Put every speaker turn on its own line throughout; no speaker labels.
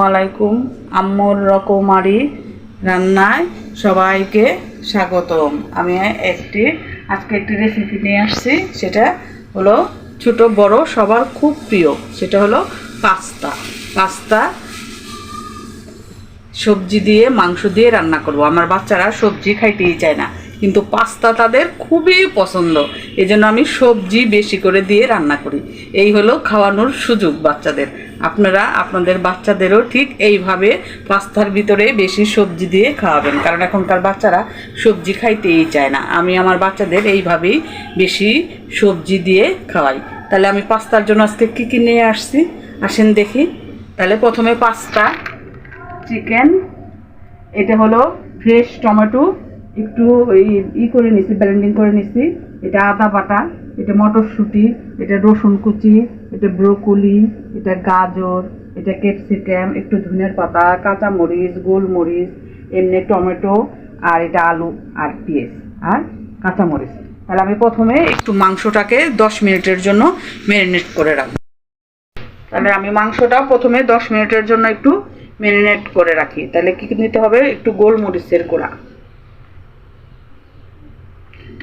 আলাইকুম আম্মুর রকমারি রান্নায় সবাইকে স্বাগতম। আমি একটি, আজকে একটি রেসিপি নিয়ে আসছি, সেটা হলো ছোট বড় সবার খুব প্রিয়, সেটা হলো পাস্তা। পাস্তা সবজি দিয়ে, মাংস দিয়ে রান্না করব। আমার বাচ্চারা সবজি খাইতেই চায় না, কিন্তু পাস্তা তাদের খুবই পছন্দ। এই জন্য আমি সবজি বেশি করে দিয়ে রান্না করি। এই হলো খাওয়ানোর সুযোগ বাচ্চাদের। আপনারা আপনাদের বাচ্চাদেরও ঠিক এইভাবে পাস্তার ভিতরে বেশি সবজি দিয়ে খাওয়াবেন। কারণ এখনকার বাচ্চারা সবজি খাইতেই চায় না। আমি আমার বাচ্চাদের এইভাবেই বেশি সবজি দিয়ে খাওয়াই। তাহলে আমি পাস্তার জন্য আজকে কী কী নিয়ে আসছি? আসেন দেখি। তাহলে প্রথমে পাস্তা, চিকেন, এটা হলো ফ্রেশ টমেটো, একটু ই করে নিছি ব্লেন্ডিং করে নিছি। এটা আদা বাটা, এটা মটরশুঁটি, এটা রসুন কুচি এটা ব্রোকলি, এটা গাজর, এটা ক্যাপসিকাম, একটু ধনিয়ার পাতা, কাঁচামরিচ, গোলমরিচ, এমনি টমেটো, আর এটা আলু আর পেঁয়াজ আর কাঁচামরিচ। তাহলে আমি প্রথমে একটু মাংসটাকে দশ মিনিটের জন্য ম্যারিনেট করে রাখব। তাহলে আমি মাংসটা প্রথমে দশ মিনিটের জন্য একটু ম্যারিনেট করে রাখি। তাহলে কি নিতে হবে? একটু গোলমরিচের গুঁড়া।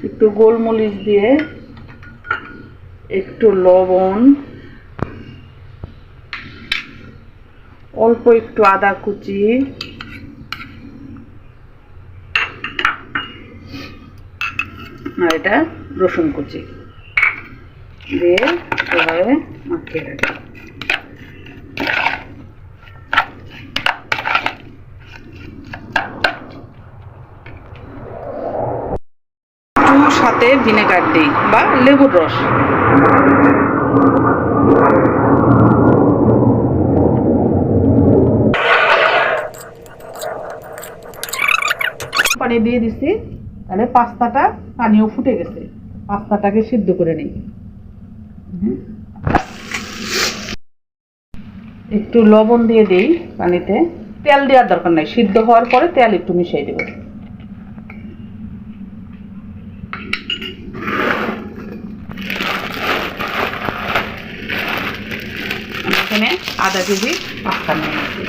একটু গোলমরিচ দিয়ে একটু লবণ অল্প একটু আদা কুচি। আর এটা রসুন কুচি। দিয়ে এভাবে মাখিয়ে রাখি সাথে ভিনেগার দিই বা লেবুর রস পানি দিয়ে দিছি, তাহলে পাস্তাটা পানিও ফুটে গেছে। পাস্তাটাকে সিদ্ধ করে নিই। একটু লবণ দিয়ে দিই পানিতে। তেল দেওয়ার দরকার নাই, সিদ্ধ হওয়ার পরে তেল একটু মিশিয়ে দেবো। এখানে আধা কেজি পাস্তা নিয়ে নিচ্ছি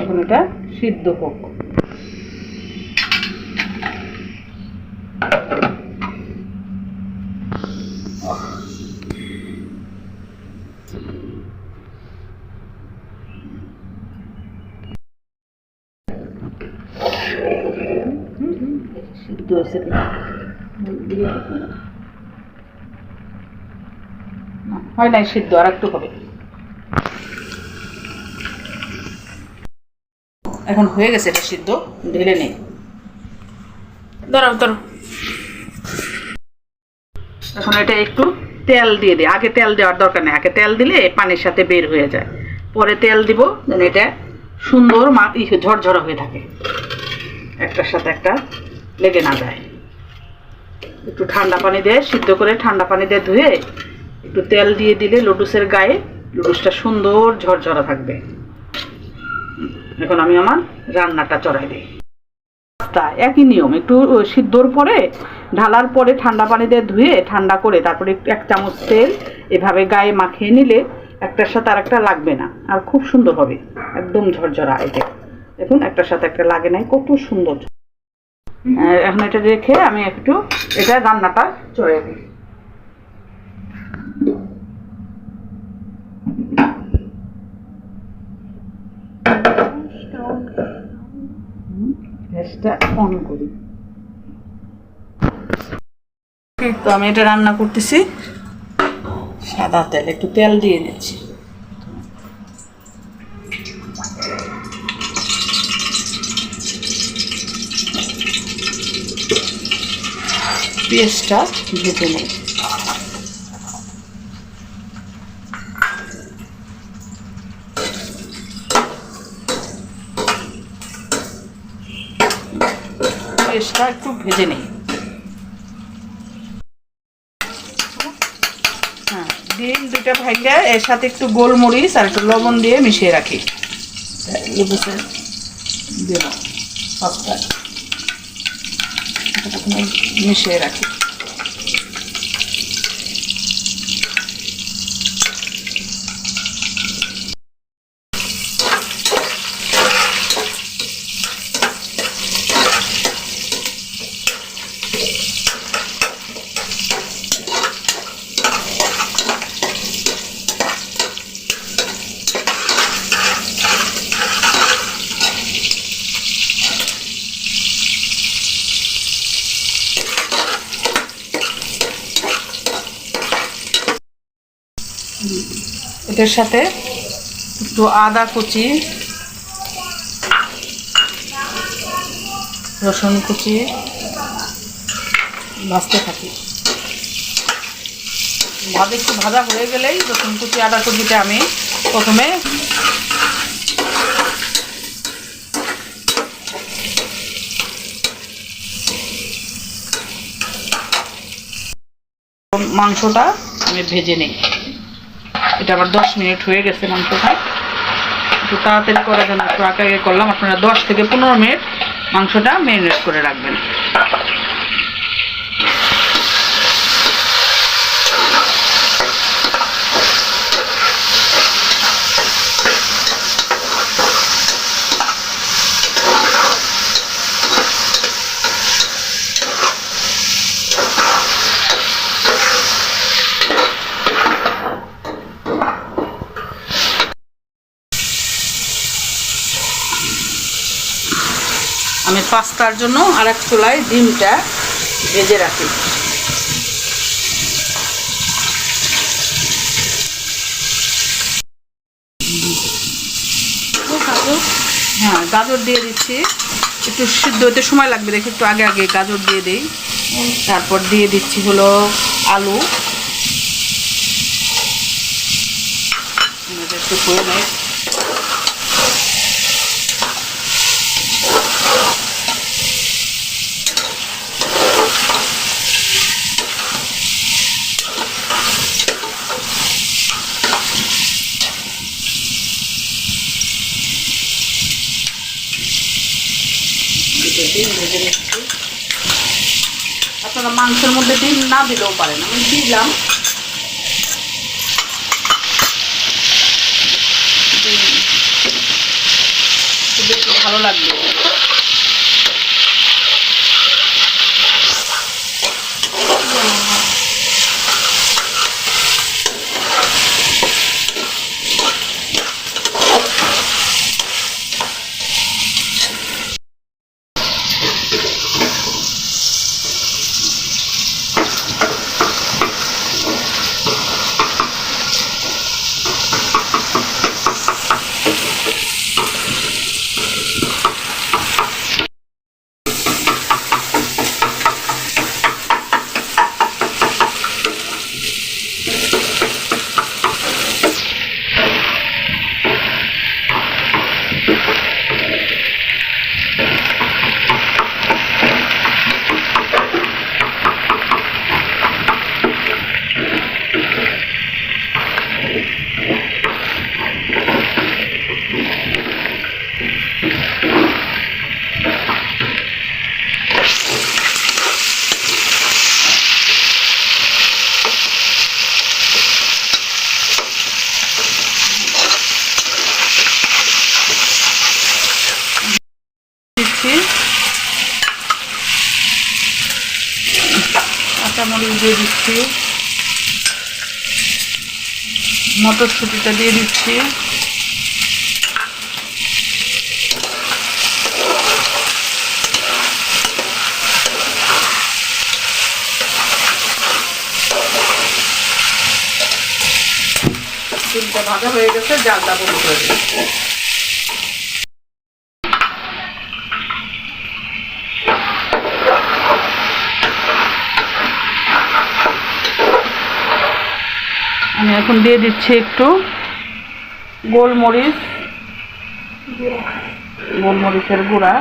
এখন এটা সিদ্ধ হোক হয় নাই সিদ্ধ আর একটু হবে। এখন হয়ে গেছে এটা সিদ্ধ ঢেলে নেই। দাঁড়াও দাঁড়াও। এখন এটা একটু তেল দিয়ে দিই। আগে তেল দেওয়ার দরকার নেই। আগে তেল দিলে পানির সাথে বের হয়ে যায়। পরে তেল দিব যেন এটা সুন্দর মা ই ঝরঝরা হয়ে থাকে। একটার সাথে একটা লেগে না যায়। একটু ঠান্ডা পানি দিয়ে সিদ্ধ করে ঠান্ডা পানি দিয়ে ধুয়ে একটু তেল দিয়ে দিলে লুডুসের গায়ে লুডুসটা সুন্দর ঝরঝরা থাকবে। এখন আমি আমার রান্নাটা চড়াই দিই। পাস্তা একই নিয়ম একটু সিদ্ধর পরে ঢালার পরে ঠান্ডা পানি দিয়ে ধুয়ে ঠান্ডা করে তারপরে একটু এক চামচ তেল এভাবে গায়ে মাখিয়ে নিলে একটার সাথে আর একটা লাগবে না। আর খুব সুন্দর হবে একদম ঝরঝরা এটা। দেখুন একটার সাথে একটা লাগে নাই কত সুন্দর। এখন এটা রেখে আমি একটু এটা রান্নাটা চড়ে দিই। গ্যাসটা অন করি। তো আমি এটা রান্না করতেছি। সাদা তেল, একটু তেল দিয়ে দিচ্ছি পেঁয়াজটা ভেজে নেই পেঁয়াজটা একটু ভেজে নিই। ডিম দুইটা ভাঙ্গা এর সাথে একটু গোলমরিচ আর একটু লবণ দিয়ে মিশিয়ে রাখি। মিশিয়ে রাখি। এটার সাথে একটু আদা কুচি, রসুন কুচি ভাজতে থাকি। ভাজা একটু ভাজা হয়ে গেলেই রসুন কুচি, আদা কুচিটা আমি প্রথমে মাংসটা আমি ভেজে নিই। এটা আমার দশ মিনিট হয়ে গেছে মাংসটা। একটু তাড়াতাড়ি করার জন্য একটু আগে করলাম। আপনারা দশ থেকে পনেরো মিনিট মাংসটা ম্যারিনেট করে রাখবেন। আমি পাস্তার জন্য আর এক চুলায় ডিমটা ভেজে রাখি। হ্যাঁ গাজর দিয়ে দিচ্ছি। একটু সিদ্ধ হতে সময় লাগবে, দেখে একটু আগে আগে গাজর দিয়ে দিই। তারপর দিয়ে দিচ্ছি হলো আলু। একটু করে নেয় ডিম ভেজে নিচ্ছি আপনারা মাংসের মধ্যে ডিম না দিলেও পারেন। আমি দিলাম। ভালো লাগবে দিচ্ছি কাঁচামরিচ দিয়ে দিচ্ছি। মটরশুঁটিটা দিয়ে দিচ্ছি। তিনটা ভাজা হয়ে গেছে জালটা বন্ধ করে দিচ্ছি। এখন দিয়ে দিচ্ছি একটু গোলমরিচ গোলমরিচের গুঁড়া।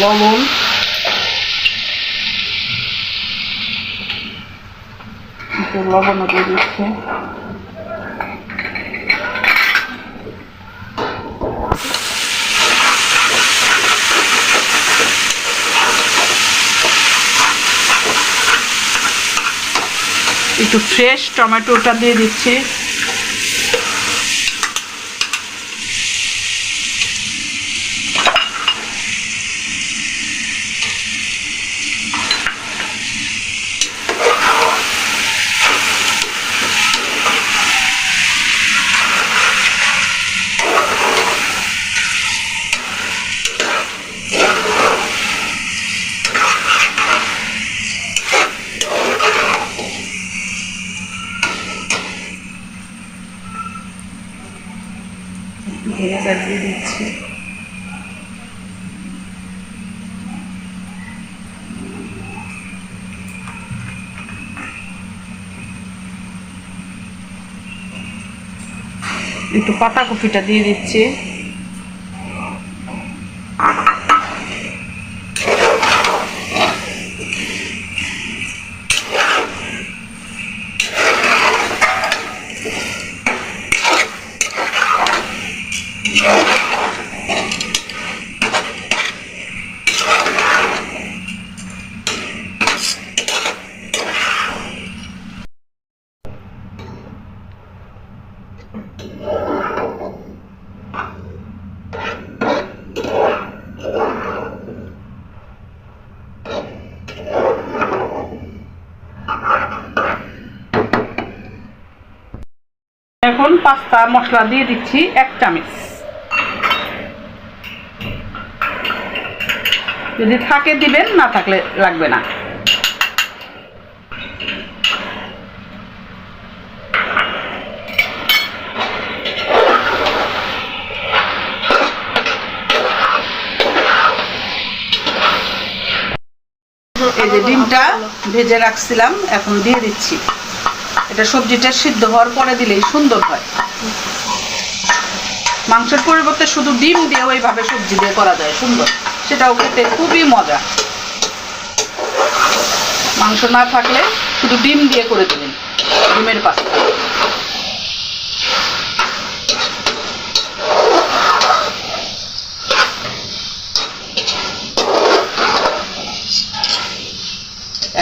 লবণ। লবণও দিয়ে দিচ্ছে। একটু ফ্রেশ টমেটোটা দিয়ে দিচ্ছি। ভিনেগার দিয়ে দিচ্ছি। একটু পাতা কপিটা দিয়ে দিচ্ছি এখন পাস্তা মশলা দিয়ে দিচ্ছি এক চামচ। যদি থাকে দিবেন, না থাকলে লাগবে না। এই যে ডিমটা ভেজে রাখছিলাম, এখন দিয়ে দিচ্ছি। এটা সবজিটা সিদ্ধ হওয়ার পরে দিলেই সুন্দর হয়। মাংসের পরিবর্তে শুধু ডিম দিয়ে ওইভাবে সবজি দিয়ে করা যায়, সুন্দর। সেটাও খেতে খুবই মজা। মাংস না থাকলে শুধু ডিম দিয়ে করে দিলেন, ডিমের পাস্তা।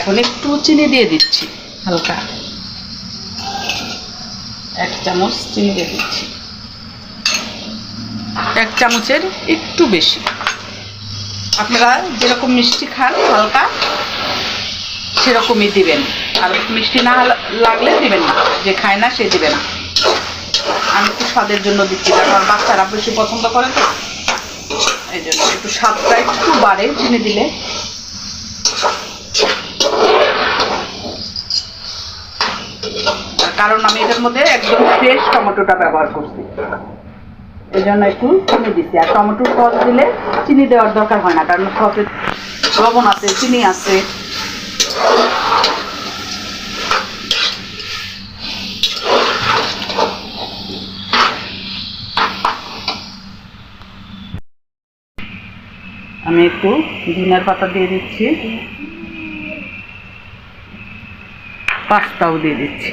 এখন একটু চিনি দিয়ে দিচ্ছি, হালকা। চামচ চিনি দিয়ে দিচ্ছি। এক চামচের একটু বেশি। আপনারা যেরকম মিষ্টি খান, হালকা, সেরকমই দিবেন। আর মিষ্টি না লাগলে দিবেন না। যে খায় না, সে দিবে না। আমি একটু স্বাদের জন্য দিচ্ছি, কারণ বাচ্চারা বেশি পছন্দ করে তো। এই জন্য একটু স্বাদটা একটু বাড়ে, চিনি দিলে। কারণ আমি এটার মধ্যে একদম ফ্রেশ টমেটোটা ব্যবহার করছি। এই জন্য একটু চিনি দিচ্ছি আর টমেটোর সস দিলে চিনি দেওয়ার দরকার হয় না, কারণ সসে লবণ আছে, চিনি আছে। আমি একটু ধনিয়ার পাতা দিয়ে দিচ্ছি। পাস্তাও দিয়ে দিচ্ছি।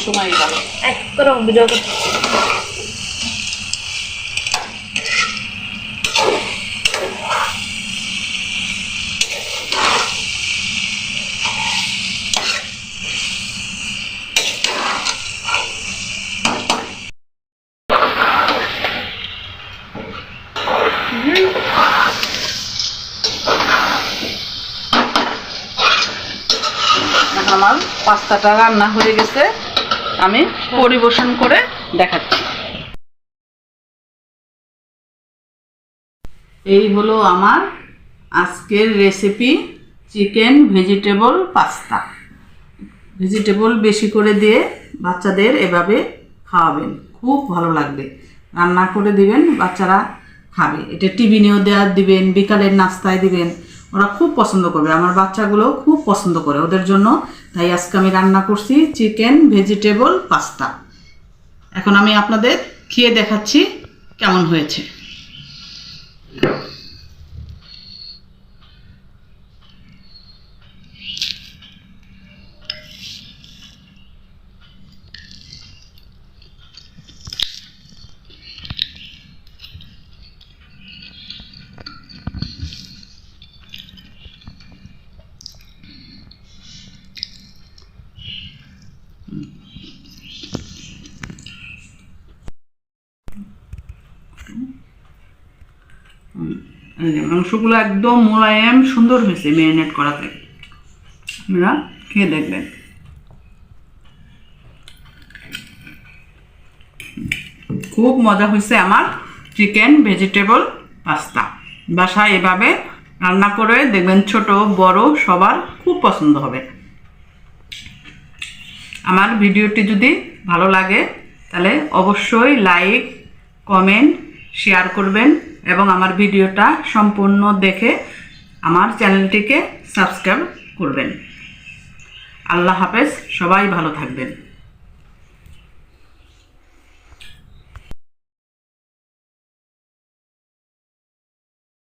বেশি সময় গেল
এক ভিডিও করতে
এখন আমার পাস্তাটা রান্না হয়ে গেছে। আমি পরিবেশন করে দেখাচ্ছি। এই হলো আমার আজকের recipe chicken vegetable pasta vegetable বেশি করে দিয়ে বাচ্চাদের এভাবে খাওয়াবেন, খুব ভালো লাগবে। রান্না করে দিবেন, বাচ্চারা খাবে। এটা টিফিনেও দেওয়া দিবেন, বিকালের নাস্তায় দিবেন। ওরা খুব পছন্দ করবে। আমার বাচ্চাগুলো খুব পছন্দ করে। ওদের জন্য তাই আজকে আমি রান্না করছি চিকেন ভেজিটেবল পাস্তা। এখন আমি আপনাদের খেয়ে দেখাচ্ছি কেমন হয়েছে এই যে মাংসগুলো একদম মোলায়েম সুন্দর হয়েছে ম্যারিনেট করাতে আপনারা খেয়ে দেখবেন। খুব মজা হয়েছে আমার চিকেন ভেজিটেবল পাস্তা। বাসায় এভাবে রান্না করে দেখবেন ছোট, বড় সবার খুব পছন্দ হবে। আমার ভিডিওটি যদি ভালো লাগে তাহলে অবশ্যই লাইক, কমেন্ট, শেয়ার করবেন। এবং আমার ভিডিওটা সম্পূর্ণ দেখে আমার চ্যানেলটিকে সাবস্ক্রাইব করবেন। আল্লাহ হাফেজ সবাই ভালো থাকবেন।